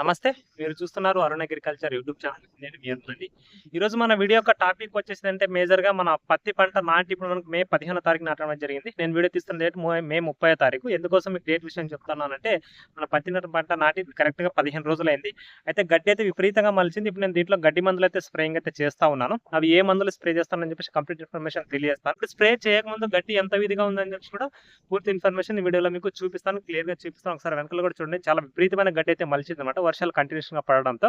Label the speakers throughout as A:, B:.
A: నమస్తే మీరు చూస్తున్నారు అరుణ అగ్రికల్చర్ యూట్యూబ్ ఛానల్. నేను మీ అండి ఈరోజు మన వీడియో యొక్క టాపిక్ వచ్చేసింది అంటే మేజర్గా మన పత్తి పంట నాటి ఇప్పుడు మనకు మే పదిహేనో తారీఖు నాటడం జరిగింది. నేను వీడియో తీస్తున్న డేట్ మే ముప్పై తారీఖు. ఎందుకోసం మీకు డేట్ విషయం చెప్తున్నానంటే మన పత్తి పంట నాటి కరెక్ట్గా పదిహేను రోజులైంది. అయితే గడ్డి అయితే విపరీతంగా మలిచింది. ఇప్పుడు నేను దీంట్లో గడ్డి మందులు అయితే స్ప్రేయింగ్ అయితే చేస్తా ఉన్నాను. అవి ఏ మందులు స్ప్రే చేస్తానని చెప్పేసి కంప్లీట్ ఇన్ఫర్మేషన్ తెలియజేస్తాను. ఇప్పుడు స్ప్రే చేయకముందు గడ్డి ఎంత విధిగా ఉందని చెప్పి కూడా పూర్తి ఇన్ఫర్మేషన్ ఈ వీడియోలో మీకు చూపిస్తాను. క్లియర్గా చూపిస్తాను. ఒకసారి వెనకలు కూడా చూడండి. చాలా విపరీతమైన గడ్డి అయితే మలిచింది అనమాట వర్షాలు కంటిన్యూషన్గా పడడంతో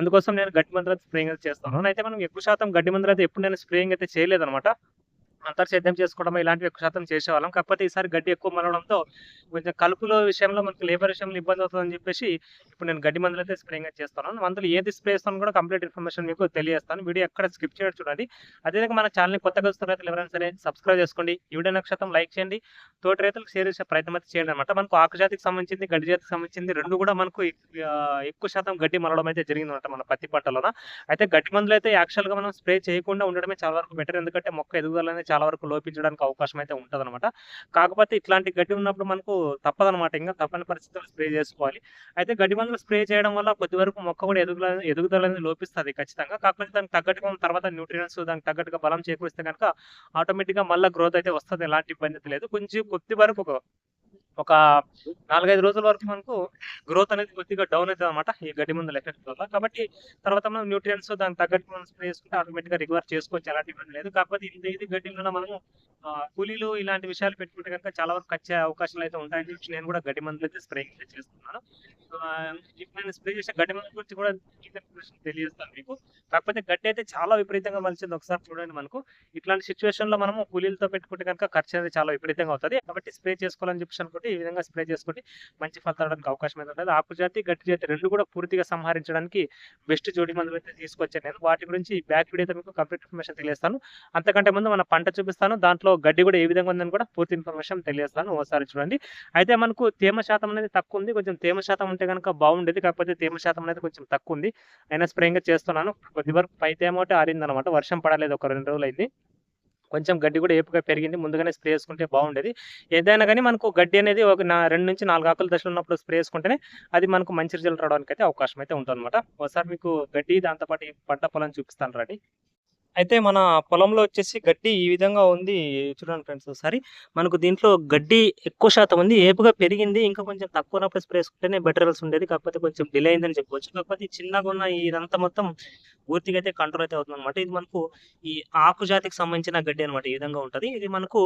A: అందుకోసం నేను గడ్డి మందులు స్ప్రేయింగ్ అయితే చేస్తాను అయితే మనం ఎక్కువ శాతం గడ్డి మందులు అయితే ఎప్పుడు నేను స్ప్రేయింగ్ అయితే చేయలేదన్నమాట. అంతర్సేద్యం చేసుకోవడం ఇలాంటివి ఎక్కువ శాతం చేసేవాళ్ళం. కాకపోతే ఈసారి గడ్డి ఎక్కువ మలవడంతో కొంచెం కలుపుల విషయంలో మనకి లేబర్ విషయంలో ఇబ్బంది అవుతుందని చెప్పేసి ఇప్పుడు నేను గడ్డి మందులు అయితే స్ప్రేయింగ్ చేస్తాను మందులు ఏది స్ప్రే చేస్తాను కూడా కంప్లీట్ ఇన్ఫర్మేషన్ మీకు తెలియజేస్తాను. వీడియో ఎక్కడ స్కిప్ చేయడం చూడండి. అదేవిధంగా మన ఛానల్ని కొత్తగా వస్తున్న రైతులు ఎవరైనా సరే సబ్స్క్రైబ్ చేసుకోండి. ఈ వీడియో నక్షత్రం లైక్ చేయండి. తోటి రైతులకు షేర్ చేసే ప్రయత్నం అయితే చేయండి అనమాట మనకు ఆకు జాతికి సంబంధించింది గడ్డి జాతికి సంబంధించింది రెండు కూడా మనకు ఎక్కువ శాతం గడ్డి మలవడం అయితే జరిగింది అనమాట మన పత్తి పంటలోన. అయితే గడ్డి మందులు అయితే యాక్చువల్గా మనం స్ప్రే చేయకుండా ఉండడమే చాలా వరకు బెటర్. ఎందుకంటే మొక్క ఎదుగుదల అనేది చాలా వరకు లోపించడానికి అవకాశం అయితే ఉంటుంది అనమాట కాకపోతే ఇట్లాంటి గడ్డి ఉన్నప్పుడు మనకు తప్పదనమాట ఇంకా తప్పని పరిస్థితుల్లో స్ప్రే చేసుకోవాలి. అయితే గడ్డి మందులు స్ప్రే చేయడం వల్ల కొద్ది వరకు మొక్క కూడా ఎదుగుదల ఎదుగుదల అనేది లోపిస్తుంది ఖచ్చితంగా. కాకపోతే దానికి తగ్గట్టుగా తర్వాత న్యూట్రియన్స్ దానికి తగ్గట్టుగా బలం చేకూరిస్తే కనుక ఆటోమేటిక్గా మళ్ళీ గ్రోత్ అయితే వస్తుంది. ఎలాంటి ఇబ్బంది లేదు. కొంచెం కొద్ది వరకు ఒక ఒక నాలుగైదు రోజుల వరకు మనకు గ్రోత్ అనేది కొద్దిగా డౌన్ అవుతుంది అనమాట ఈ గడ్డి మందుల ఎఫెక్ట్ వల్ల. కాబట్టి తర్వాత మనం న్యూట్రియన్స్ దానికి తగ్గట్టు మనం స్ప్రే చేసుకుంటే ఆటోమేటిక్గా రికవర్ చేసుకోవచ్చు. అలాంటి ఇబ్బంది లేదు. కాకపోతే ఇంత ఇది గడ్డిలో మనము కూలీలు ఇలాంటి విషయాలు పెట్టుకుంటే కనుక చాలా వరకు వచ్చే అవకాశాలు అయితే ఉంటాయని చెప్పి నేను కూడా గడ్డి మందులు అయితే స్ప్రే చేస్తున్నాను. ఇప్పుడు నేను స్ప్రే చేసే గడ్డి మందుల గురించి కూడా తెలియజేస్తాను మీకు. కాకపోతే గడ్డి అయితే చాలా విపరీతంగా మలిచింది. ఒకసారి చూడండి మనకు. ఇట్లాంటి సిచ్యువేషన్లో మనము కూలీలతో పెట్టుకుంటే కనుక ఖర్చు అనేది చాలా విపరీతంగా అవుతుంది. కాబట్టి స్ప్రే చేసుకోవాలని చెప్పేసి అనుకుంటే ఈ విధంగా స్ప్రే చేసుకుంటే మంచి ఫలితాలు అవకాశం అయితే ఉంటుంది. ఆకు జాతి గట్టి జాతి రెండు కూడా పూర్తిగా సంహరించడానికి బెస్ట్ జోడి మందులు అయితే తీసుకొచ్చాను నేను. వాటి గురించి బ్యాక్ వీడియో అయితే మీకు కంప్లీట్ ఇన్ఫర్మేషన్ తెలియస్తాను అంతకంటే ముందు మన పంట చూపిస్తాను. దాంట్లో గడ్డి కూడా ఏ విధంగా ఉందని కూడా పూర్తి ఇన్ఫర్మేషన్ తెలియజేస్తాను. ఒకసారి చూడండి. అయితే మనకు తేమ శాతం అనేది తక్కువ ఉంది. కొంచెం తేమ శాతం ఉంటే కనుక బాగుండేది. కాకపోతే తేమ శాతం అనేది కొంచెం తక్కువ ఉంది. అయినా స్ప్రేయింగ్ చేస్తున్నాను. కొద్ది వరకు పై తేమ ఒకటి ఆరింది అనమాట వర్షం పడలేదు ఒక రెండు రోజులు అయింది. కొంచెం గడ్డి కూడా ఏపుగా పెరిగింది. ముందుగానే స్ప్రే చేసుకుంటే బాగుండేది. ఏదైనా కానీ మనకు గడ్డి అనేది ఒక నా రెండు నుంచి నాలుగు ఆకుల దశలో ఉన్నప్పుడు స్ప్రే చేసుకుంటేనే అది మనకు మంచి రిజల్ట్ రావడానికి అయితే అవకాశం అయితే ఉంటుంది అనమాట ఒకసారి మీకు గడ్డి దాంతోపాటు పంట పొలం చూపిస్తాను రండి. అయితే మన పొలంలో వచ్చేసి గడ్డి ఈ విధంగా ఉంది. చూడండి ఫ్రెండ్స్ ఒకసారి. మనకు దీంట్లో గడ్డి ఎక్కువ శాతం ఉంది. ఏపుగా పెరిగింది ఇంకా కొంచెం తక్కువ ఉన్నప్పుడు స్ప్రే చేసుకుంటేనే బెటర్ రిజల్ట్స్ ఉండేది. కాకపోతే కొంచెం డిలే అయిందని చెప్పవచ్చు కాకపోతే చిన్నగా ఉన్న ఇదంతా మొత్తం పూర్తిగా అయితే కంట్రోల్ అయితే అవుతుంది అనమాట ఇది మనకు ఈ ఆకు జాతికి సంబంధించిన గడ్డి అనమాట ఈ విధంగా ఉంటుంది. ఇది మనకు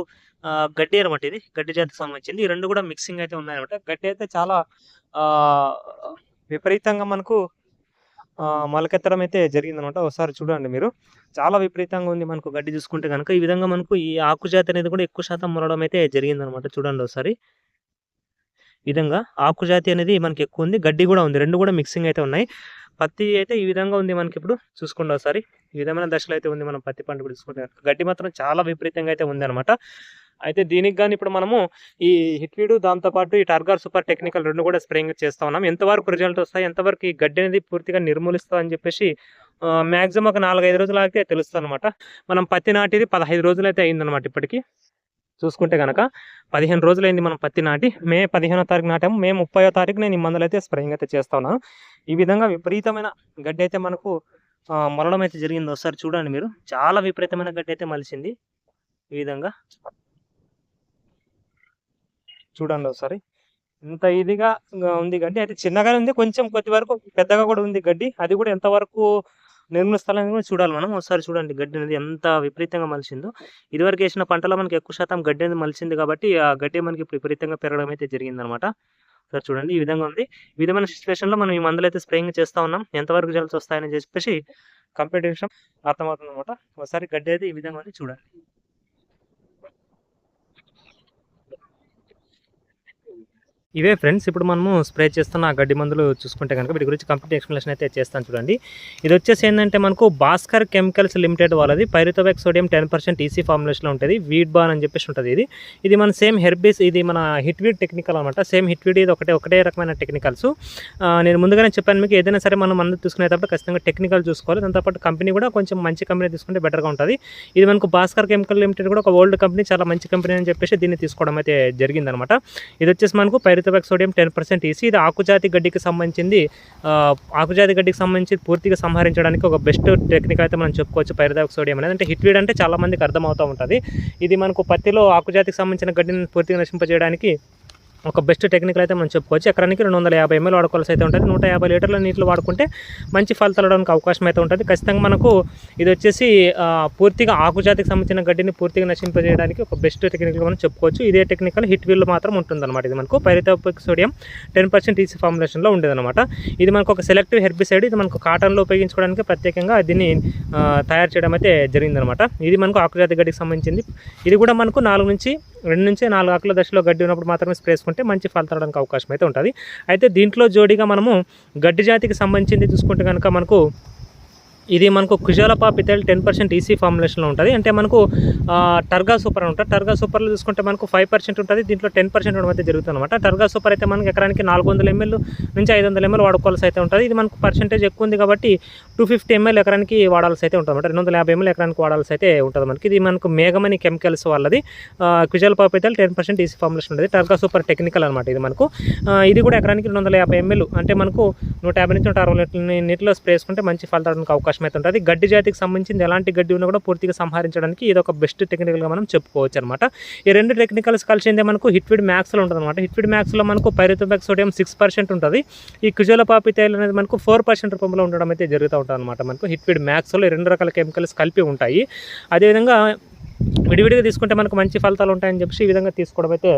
A: గడ్డి అనమాట ఇది. గడ్డి జాతికి సంబంధించింది. ఈ రెండు కూడా మిక్సింగ్ అయితే ఉన్నాయన్నమాట. గడ్డి అయితే చాలా విపరీతంగా మనకు మొలకెత్తడం అయితే జరిగిందనమాట. ఒకసారి చూడండి మీరు. చాలా విపరీతంగా ఉంది మనకు గడ్డి చూసుకుంటే కనుక ఈ విధంగా మనకు ఈ ఆకు జాతి అనేది కూడా ఎక్కువ శాతం మొలడం అయితే జరిగిందనమాట. చూడండి ఒకసారి. ఈ విధంగా ఆకు జాతి అనేది మనకి ఎక్కువ ఉంది. గడ్డి కూడా ఉంది. రెండు కూడా మిక్సింగ్ అయితే ఉన్నాయి. పత్తి అయితే ఈ విధంగా ఉంది మనకి ఇప్పుడు. చూసుకోండి ఒకసారి. ఈ విధమైన దశలో అయితే ఉంది మనం పత్తి పంట కూడా చూసుకుంటే గడ్డి మాత్రం చాలా విపరీతంగా అయితే ఉంది అనమాట అయితే దీనికి కానీ ఇప్పుడు మనము ఈ హిట్వీడు దాంతోపాటు ఈ టార్గార్ సూపర్ టెక్నికల్ రెండు కూడా స్ప్రేయింగ్ చేస్తా ఉన్నాం. ఎంతవరకు రిజల్ట్ వస్తాయి ఎంతవరకు ఈ గడ్డి అనేది పూర్తిగా నిర్మూలిస్తుంది అని చెప్పేసి మ్యాక్సిమం ఒక నాలుగైదు రోజులు అయితే తెలుస్తుంది అనమాట మనం పత్తి నాటిది పదహైదు రోజులు అయితే అయిందనమాట ఇప్పటికీ. చూసుకుంటే కనుక పదిహేను రోజులైంది మనం పత్తి నాటి. మే పదిహేనో తారీఖు నాటాము. మే ముప్పయో తారీఖు నేను ఈ మందులు అయితే స్ప్రేయింగ్ అయితే చేస్తా ఉన్నాను ఈ విధంగా విపరీతమైన గడ్డి అయితే మనకు మొలడం అయితే జరిగింది. ఒకసారి చూడండి మీరు. చాలా విపరీతమైన గడ్డి అయితే మలిసింది ఈ విధంగా చూడండి ఒకసారి. ఇంత ఇదిగా ఉంది గడ్డి. అయితే చిన్నగానే ఉంది. కొంచెం కొద్ది వరకు పెద్దగా కూడా ఉంది గడ్డి. అది కూడా ఎంతవరకు నిర్మిస్తాలని కూడా చూడాలి మనం. ఒకసారి చూడండి గడ్డి అనేది ఎంత విపరీతంగా మలిసిందో ఇదివరకు వేసిన పంటలో మనకి ఎక్కువ శాతం గడ్డి అనేది మలిసింది కాబట్టి ఆ గడ్డి మనకి ఇప్పుడు విపరీతంగా పెరగడం అయితే జరిగింది అనమాట సార్ చూడండి. ఈ విధంగా ఉంది. ఈ విధమైన సిచ్యువేషన్లో మనం ఈ మందులు అయితే స్ప్రేయింగ్ చేస్తా ఉన్నాం. ఎంతవరకు జల్స్ వస్తాయని చెప్పేసి కంప్లీట్ అర్థమవుతుంది అనమాట ఒకసారి గడ్డి అయితే ఈ విధంగా ఉంది చూడండి. ఇవే ఫ్రెండ్స్ ఇప్పుడు మనము స్ప్రే చేస్తున్న ఆ గడ్డి మందులు చూసుకుంటే కనుక వీటి గురించి కంప్లీట్ ఎక్స్ప్లెనేషన్ అయితే చేస్తాను చూడండి. ఇది వచ్చేసి ఏంటంటే మనకు భాస్కర్ కెమికల్స్ లిమిటెడ్ వాళ్ళది. Pyrithiobac sodium ten percent EC ఫార్ములేషన్లో ఉంటుంది. వీడ్ బాన్ అని చెప్పేసి ఉంటుంది ఇది. ఇది మన సేమ్ హెర్బీస్ ఇది మన హిట్వీడ్ టెక్నికల్ అనమాట సేమ్ హిట్వీడ్ ఇది ఒకటే ఒకటే రకమైన టెక్నికల్స్. నేను ముందుగానే చెప్పాను మీకు ఏదైనా సరే మనం మందు తీసుకునేటప్పుడు ఖచ్చితంగా టెక్నికల్ చూసుకోవాలి. దాంతోపాటు కంపెనీ కూడా కొంచెం మంచి కంపెనీ తీసుకుంటే బెటర్గా ఉంటుంది. ఇది మనకు భాస్కర్ కెమికల్ లిమిటెడ్ కూడా ఒక ఓల్డ్ కంపెనీ చాలా మంచి కంపెనీ అని చెప్పేసి దీన్ని తీసుకోవడం అయితే జరిగిందనమాట ఇది వచ్చేసి మనకు pyrithiobac sodium ten percent EC ఇది ఆకుజాతి గడ్డికి సంబంధించింది ఆకుజాతి గడ్డికి సంబంధించి పూర్తిగా సంహరించడానికి ఒక బెస్ట్ టెక్నిక్ అయితే మనం చెప్పుకోవచ్చు పైరితోబాక్ సోడియం అనేది. అంటే హిట్వీడ్ అంటే చాలామందికి అర్థమవుతూ ఉంటుంది. ఇది మనకు పత్తిలో ఆకుజాతికి సంబంధించిన గడ్డిని పూర్తిగా నశింపజేయడానికి ఒక బెస్ట్ టెక్నికల్ అయితే మనం చెప్పుకోవచ్చు. ఎకరానికి రెండు వందల యాభై ఎంఎల్ వాడుకోవాల్సి అయితే ఉంటుంది. నూట యాభై లీటర్ల నీటిలో వాడుకుంటే మంచి ఫలితాలు అవడానికి అవకాశం అయితే ఉంటుంది. ఖచ్చితంగా మనకు ఇది వచ్చేసి పూర్తిగా ఆకుజాతికి సంబంధించిన గడ్డిని పూర్తిగా నశింపజేయడానికి ఒక బెస్ట్ టెక్నికల్ మనం చెప్పుకోవచ్చు. ఇదే టెక్నికల్ హిట్ వీల్ మాత్రం ఉంటుందన్నమాట ఇది మనకు. Pyrithiobac sodium ten percent EC ఫార్ములేషన్లో ఉండేదన్నమాట. ఇది మనకు ఒక సెలెక్టివ్ హెర్బిసైడ్. ఇది మనకు కాటన్లో ఉపయోగించుకోవడానికి ప్రత్యేకంగా దీన్ని తయారు చేయడం అయితే జరిగిందనమాట ఇది మనకు ఆకుజాతి గడ్డికి సంబంధించింది. ఇది కూడా మనకు నాలుగు నుంచి రెండు నుంచి నాలుగు ఆకుల దశలో గడ్డి ఉన్నప్పుడు మాత్రమే స్ప్రేస్ చేసుకుంటే మంచి ఫలితాలు రావడానికి అవకాశం అయితే ఉంటుంది. అయితే దీంట్లో జోడీగా మనము గడ్డి జాతికి సంబంధించింది చూసుకుంటే కనుక మనకు ఇది మనకు కుజాలపా పితల్ టెన్ పర్సెంట్ ఈసీ ఫార్ములేషన్లో ఉంటుంది. అంటే మనకు టర్గా సూపర్ అని ఉంటుంది. టర్గా సూపర్లో చూసుకుంటే మనకు ఫైవ్ పర్సెంట్ ఉంటుంది. దీంట్లో టెన్ పర్సెంట్ ఉండడం అయితే జరుగుతుంది అనమాట టర్గా సూపర్ అయితే మనకి ఎకరానికి నాలుగు వందల ఎంఎల్ నుంచి ఐదు వందల ఎంఎల్ వాడుకోవాల్సి అయితే ఉంటుంది. ఇది మనకు పర్సెంటేజ్ ఎక్కువ ఉంది కాబట్టి టూ ఫిఫ్టీ ఎంఎల్ ఎకరానికి వాడాల్సి అయితే ఉంటుంది అనమాట రెండు వందల యాభై ఎంఎల్ ఎకరానికి వాడాల్సి అయితే ఉంటుంది మనకి. ఇది మనకు మేఘమని కెమికల్స్ వాళ్ళది. కుజాలపా పితల్ టెన్ పర్సెంట్ ఈసీ ఫార్ములేషన్ ఉంటుంది టర్గా సూపర్ టెక్నికల్ అనమాట ఇది మనకు. ఇది కూడా ఎకరానికి రెండు వందల యాభై ఎంఎల్ అంటే మనకు నూట యాభై నుంచి నూట అరవై నీటిలో స్ప్రే చేసుకుంటే మంచి ఫలితానికి అవకాశం అయితే ఉంటుంది. గడ్డి జాతికి సంబంధించింది ఎలాంటి గడ్డి ఉన్నా కూడా పూర్తిగా సంహరించడానికి ఇది ఒక బెస్ట్ టెక్నికల్గా మనం చెప్పుకోవచ్చు అనమాట ఈ రెండు టెక్నికల్స్ కలిసిందే మనకు హిట్విడ్ మ్యాక్స్లో ఉంటుంది అనమాట హిట్విడ్ మ్యాక్స్లో మనకు పైరితోబాక్ సోడియం సిక్స్ పర్సెంట్ ఉంటుంది. ఈ క్యుజోల పాపితేల్ అనేది మనకు ఫోర్ పర్సెంట్ రూపంలో ఉండడం అయితే జరుగుతూ ఉంటుంది అనమాట మనకు హిట్విడ్ మ్యాక్స్లో రెండు రకాల కెమికల్స్ కలిపి ఉంటాయి. అదేవిధంగా విడివిడిగా తీసుకుంటే మనకు మంచి ఫలితాలు ఉంటాయని చెప్పి ఈ విధంగా తీసుకోవడం అయితే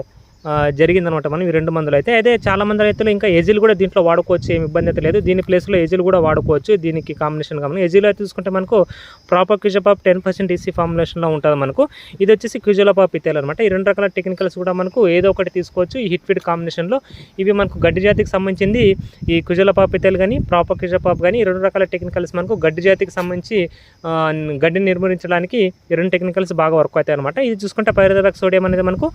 A: జరిగిందనమాట మనం ఈ రెండు మందులు అయితే. అయితే చాలా మంది రైతులు ఇంకా ఎజిల్ కూడా దీంట్లో వాడుకోవచ్చు ఏమి ఇబ్బంది అయితే లేదు. దీని ప్లేస్లో ఎజిల్ కూడా వాడుకోవచ్చు. దీనికి కాంబినేషన్ కాబట్టి ఎజిల్ అయితే చూసుకుంటే మనకు ప్రాపర్ క్యూజోపాప్ టెన్ పర్సెంట్ ఈసీ ఫార్ములేషన్లో ఉంటుంది మనకు. ఇది వచ్చేసి క్యూజోలపాప్ ఇతేల్ అనమాట. ఈ రెండు రకాల టెక్నికల్స్ కూడా మనకు ఏదో ఒకటి తీసుకోవచ్చు ఈ హిట్ ఫిట్ కాంబినేషన్లో ఇవి మనకు గడ్డి జాతికి సంబంధించింది ఈ కుజలపాప్ ఇతేలు కానీ ప్రాపర్ క్యూజోపాప్ కానీ ఈ రెండు రకాల టెక్నికల్స్ మనకు గడ్డి జాతికి సంబంధించి గడ్డిని నిర్మూలించడానికి ఈ రెండు టెక్నికల్స్ బాగా వర్క్ అవుతాయి అనమాట. ఇది చూసుకుంటే పైరదబాక్ సోడియం అనేది మనకు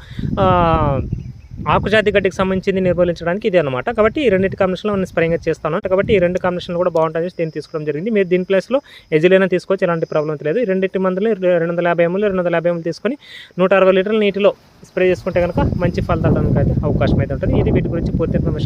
A: ఆకుజాతి గడ్డికి సంబంధించింది నిర్మూలించడానికి ఇదే అనమాట కాబట్టి ఈ రెండింటి కాంబినేషన్లో నేను స్ప్రేయింగ్ చేస్తాను. కాబట్టి ఈ రెండు కాంబినేషన్లు కూడా బాగుంటుంది దీన్ని తీసుకోవడం జరిగింది. మీరు దీని ప్లేస్లో ఎజిలైనా తీసుకోవచ్చు ఎలాంటి ప్రాబ్లం లేదు. ఈ రెండింటి మందులు రెండు వందల యాభై ఎంఎల్ రెండు వందల యాభై ఎంఎల్ తీసుకొని నూట అరవై లీటర్ల నీటిలో స్ప్రే చేసుకుంటే కనుక మంచి ఫలితాలు అయితే అవకాశం అయితే ఉంటుంది. ఇది వీటి గురించి పూర్తి ఇన్ఫర్మేషన్